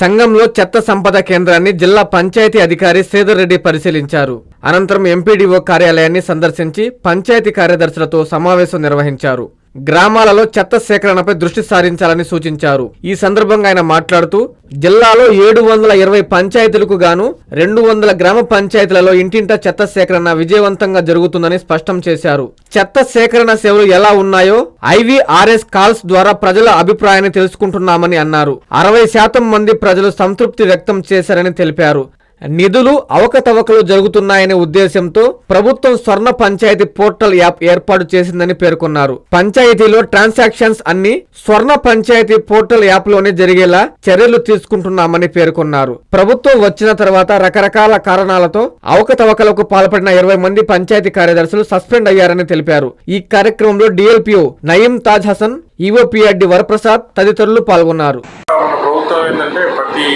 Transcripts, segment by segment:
సంఘంలో చెత్త సంపద కేంద్రాన్ని జిల్లా పంచాయతీ అధికారి శ్రీధర్ రెడ్డి పరిశీలించారు. అనంతరం ఎంపీడీఓ కార్యాలయాన్ని సందర్శించి పంచాయతీ కార్యదర్శులతో సమావేశం నిర్వహించారు. గ్రామాలలో చెత్త సేకరణపై దృష్టి సారించాలని సూచించారు. ఈ సందర్భంగా ఆయన మాట్లాడుతూ జిల్లాలో ఏడు వందల ఇరవై పంచాయతీలకు గాను రెండు వందల గ్రామ పంచాయతీలలో ఇంటింటా చెత్త సేకరణ విజయవంతంగా జరుగుతుందని స్పష్టం చేశారు. చెత్త సేకరణ సేవలు ఎలా ఉన్నాయో ఐవీఆర్ఎస్ కాల్స్ ద్వారా ప్రజల అభిప్రాయాన్ని తెలుసుకుంటున్నామని అన్నారు. అరవై శాతం మంది ప్రజలు సంతృప్తి వ్యక్తం చేశారని తెలిపారు. నిధులు అవకతవకలు జరుగుతున్నాయనే ఉద్దేశంతో ప్రభుత్వం స్వర్ణ పంచాయతీ పోర్టల్ యాప్ ఏర్పాటు చేసిందని పేర్కొన్నారు. పంచాయతీలో ట్రాన్సాక్షన్స్ అన్ని స్వర్ణ పంచాయతీ పోర్టల్ యాప్లోనే జరిగేలా చర్యలు తీసుకుంటున్నామని పేర్కొన్నారు. ప్రభుత్వం వచ్చిన తర్వాత రకరకాల కారణాలతో అవకతవకలకు పాల్పడిన ఇరవై మంది పంచాయతీ కార్యదర్శులు సస్పెండ్ అయ్యారని తెలిపారు. ఈ కార్యక్రమంలో డిఎల్పిఓ నయీం తాజ్ హసన్ ఈఓపిఆర్డి వరప్రసాద్ తదితరులు పాల్గొన్నారు. ప్రభుత్వం ఏంటంటే ప్రతి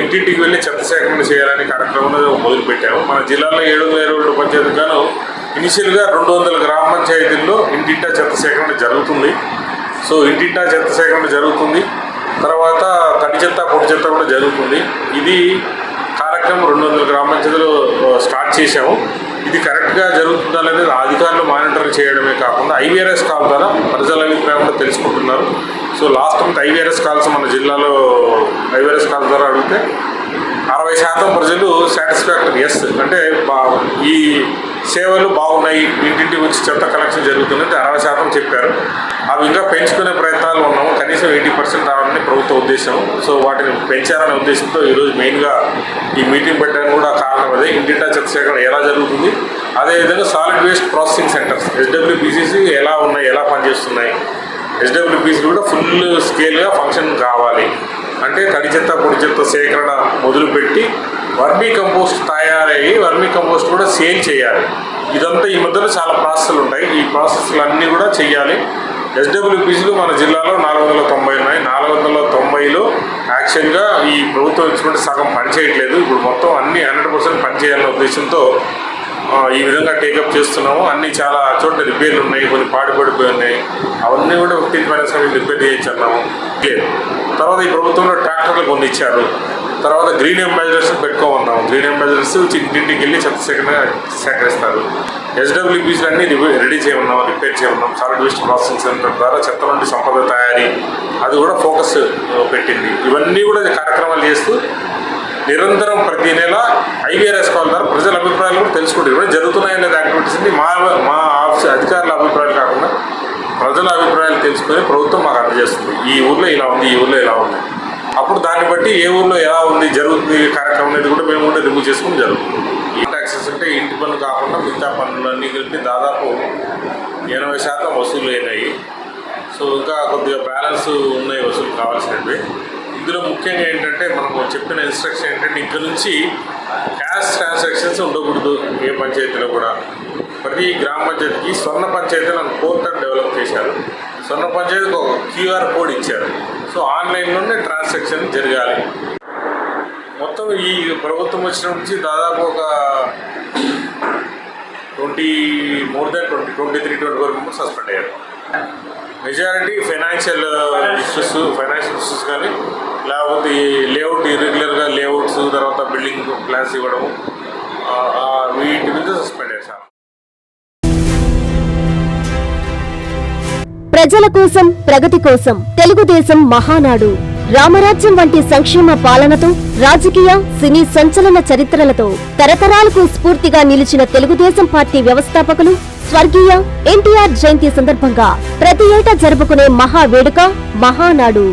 ఇంటింటికి వెళ్ళి చెత్త సేకరణ చేయాలనే కార్యక్రమం మొదలుపెట్టాము. మన జిల్లాలో ఏడు వందల ఇరవై రెండు పంచాయతీలు. గాను ఇనిషియల్గా రెండు వందల గ్రామ పంచాయతీల్లో ఇంటింటా చెత్త సేకరణ జరుగుతుంది. సో ఇంటింటా చెత్త సేకరణ జరుగుతుంది. తర్వాత తడి చెత్త పొడి చెత్త కూడా జరుగుతుంది. ఇది కార్యక్రమం రెండు వందల గ్రామ పంచాయతీలో స్టార్ట్ చేశాము. ఇది కరెక్ట్గా జరుగుతుందా అనేది అధికారులు మానిటర్ చేయడమే కాకుండా ఐవీఆర్ఎస్ కాల్ ద్వారా ప్రజల అభిప్రాయం కూడా తెలుసుకుంటున్నారు. So last month IVRS calls మన జిల్లాలో ఐవీఆర్ఎస్ కాల్స్ ద్వారా అడిగితే అరవై శాతం ప్రజలు సాటిస్ఫాక్టరీ ఎస్ అంటే ఈ సేవలు బాగున్నాయి ఇంటింటికి వచ్చి చెత్త కలెక్షన్ జరుగుతుందంటే అరవై శాతం చెప్పారు. అవి ఇంకా పెంచుకునే ప్రయత్నాలు ఉన్నాము. కనీసం ఎయిటీ పర్సెంట్ రావాలని ప్రభుత్వ ఉద్దేశం. సో వాటిని పెంచాలనే ఉద్దేశంతో ఈరోజు మెయిన్గా ఈ మీటింగ్ పెట్టడానికి కూడా కారణం అదే. ఇంటింటా చెత్త సేకరణ ఎలా జరుగుతుంది? అదేవిధంగా solid waste processing centres SWBCC ఎలా ఉన్నాయి ఎలా పనిచేస్తున్నాయి? ఎస్డబ్ల్యూపీసీ కూడా ఫుల్ స్కేల్గా ఫంక్షన్ కావాలి. అంటే తడి చెత్త పొడి చెత్త సేకరణ మొదలుపెట్టి వర్మీ కంపోస్ట్ తయారయ్యి వర్మీ కంపోస్ట్ కూడా సేల్ చేయాలి. ఇదంతా ఈ మధ్యలో చాలా ప్రాసెస్లు ఉంటాయి. ఈ ప్రాసెస్లు అన్నీ కూడా చేయాలి ఎస్డబ్ల్యూపీసీలు మన జిల్లాలో నాలుగు వందల తొంభై ఉన్నాయి. నాలుగు వందల తొంభైలో యాక్చువల్గా ఈ ప్రభుత్వం ఇచ్చినటువంటి సగం పనిచేయట్లేదు. ఇప్పుడు మొత్తం అన్ని హండ్రెడ్ పర్సెంట్ పనిచేయాలనే ఉద్దేశంతో ఈ విధంగా టేకప్ చేస్తున్నాము. అన్ని చాలా చోట్ల రిపేర్లు ఉన్నాయి కొన్ని పాడుపడిపోయి ఉన్నాయి. అవన్నీ కూడా ఫిఫ్టీన్ ఫైనాన్స్ రిపేర్ చేయించున్నాము క్లియర్ తర్వాత ఈ ప్రభుత్వంలో ట్రాక్టర్లు కొన్ని ఇచ్చారు. తర్వాత గ్రీన్ అంబాసిడర్స్ పెట్టుకోమన్నాం గ్రీన్ అంబాసిడర్స్ ఇంటింటికి వెళ్ళి చెత్త సేకరణ సేకరిస్తారు. ఎస్డబ్ల్యూబీసీలు అన్ని రెడీ చేయమన్నాం రిపేర్ చేయమన్నాం సాలిడ్ వేస్ట్ ప్రాసెసింగ్ సెంటర్ ద్వారా చెత్త నుండి సంపద తయారీ అది కూడా ఫోకస్ పెట్టింది. ఇవన్నీ కూడా కార్యక్రమాలు చేస్తూ నిరంతరం ప్రతి నెల ఐవీఆర్ఎస్ కాల్ ద్వారా ప్రజల అభిప్రాయాలు కూడా తెలుసుకుంటారు. ఇవన్నీ జరుగుతున్నాయి అనేది యాక్టివిటీస్ని మా మా ఆఫీస్ అధికారుల అభిప్రాయాలు కాకుండా ప్రజల అభిప్రాయాలు తెలుసుకొని ప్రభుత్వం మాకు అందజేస్తుంది. ఈ ఊర్లో ఇలా ఉంది ఈ ఊర్లో ఇలా ఉంది. అప్పుడు దాన్ని బట్టి ఏ ఊర్లో ఎలా ఉంది జరుగుతుంది కార్యక్రమం అనేది కూడా మేము కూడా రిమూవ్ చేసుకుని జరుగుతుంది. ఈ ట్యాక్సెస్ అంటే ఇంటి పన్ను కాకుండా మిగతా పన్నులన్నీ కలిపి దాదాపు ఎనభై శాతం వసూలు అయినాయి సో ఇంకా కొద్దిగా బ్యాలెన్స్ ఉన్నాయి వసూలు కావాల్సినవి. ఇందులో ముఖ్యంగా ఏంటంటే మనము చెప్పిన ఇన్స్ట్రక్షన్ ఏంటంటే ఇక్కడ నుంచి క్యాష్ ట్రాన్సాక్షన్స్ ఉండకూడదు ఏ పంచాయతీలో కూడా. ప్రతి గ్రామ పంచాయతీకి స్వర్ణ పంచాయతీ అని పోర్టల్ డెవలప్ చేశారు. స్వర్ణ పంచాయతీకి ఒక క్యూఆర్ కోడ్ ఇచ్చారు. సో ఆన్లైన్లోనే ట్రాన్సాక్షన్ జరగాలి. మొత్తం ఈ ప్రభుత్వం వచ్చిన నుంచి దాదాపు ఒక twenty more than twenty twenty three twenty four members suspend అయ్యారు. Majority financial issues financial issues కానీ లేకపోతే ఈ లేఅవుట్ ఇర్రెగ్యులర్గా లేఅవుట్స్ తర్వాత బిల్డింగ్ ప్లాన్స్ ఇవ్వడం వీటి మీద సస్పెండ్ చేశారు. ప్రజల కోసం ప్రగతి కోసం తెలుగుదేశం మహానాడు. రామరాజ్యం వంటి సంక్షేమ పాలనతో రాజకీయ సినీ సంచలన చరిత్రలతో తరతరాలకు స్ఫూర్తిగా నిలిచిన తెలుగుదేశం పార్టీ వ్యవస్థాపకులు స్వర్గీయ ఎన్టీఆర్ జయంతి సందర్భంగా ప్రతి ఏటా జరుపుకునే మహా వేడుక మహానాడు.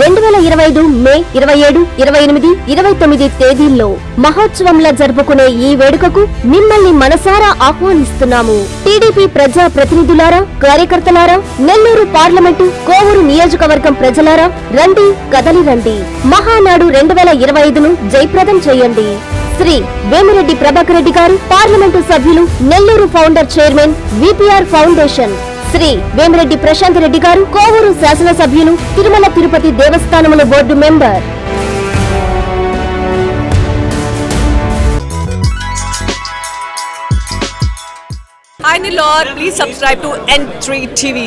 రెండు వేల ఇరవై ఐదు మే ఇరవై ఏడు ఇరవై ఎనిమిది ఇరవై తొమ్మిది తేదీల్లో మహోత్సవంలా జరుపుకునే ఈ వేడుకకు మిమ్మల్ని మనసారా ఆహ్వానిస్తున్నాము. టీడీపీ ప్రజా ప్రతినిధులారా కార్యకర్తలారా నెల్లూరు పార్లమెంటు కోవూరు నియోజకవర్గం ప్రజలారా రండి కదలి రండి. మహానాడు రెండు వేల ఇరవై ఐదును జయప్రదం చేయండి. శ్రీ వేమిరెడ్డి ప్రభాకర్ రెడ్డి గారు పార్లమెంటు సభ్యులు Nellore founder chairman VPR foundation Shri Vemireddy Prashant Reddy గారు కోవూరు శాసనసభ్యులు Tirumala Tirupati దేవస్థానముల board member Hi Lord, please subscribe to N3 TV.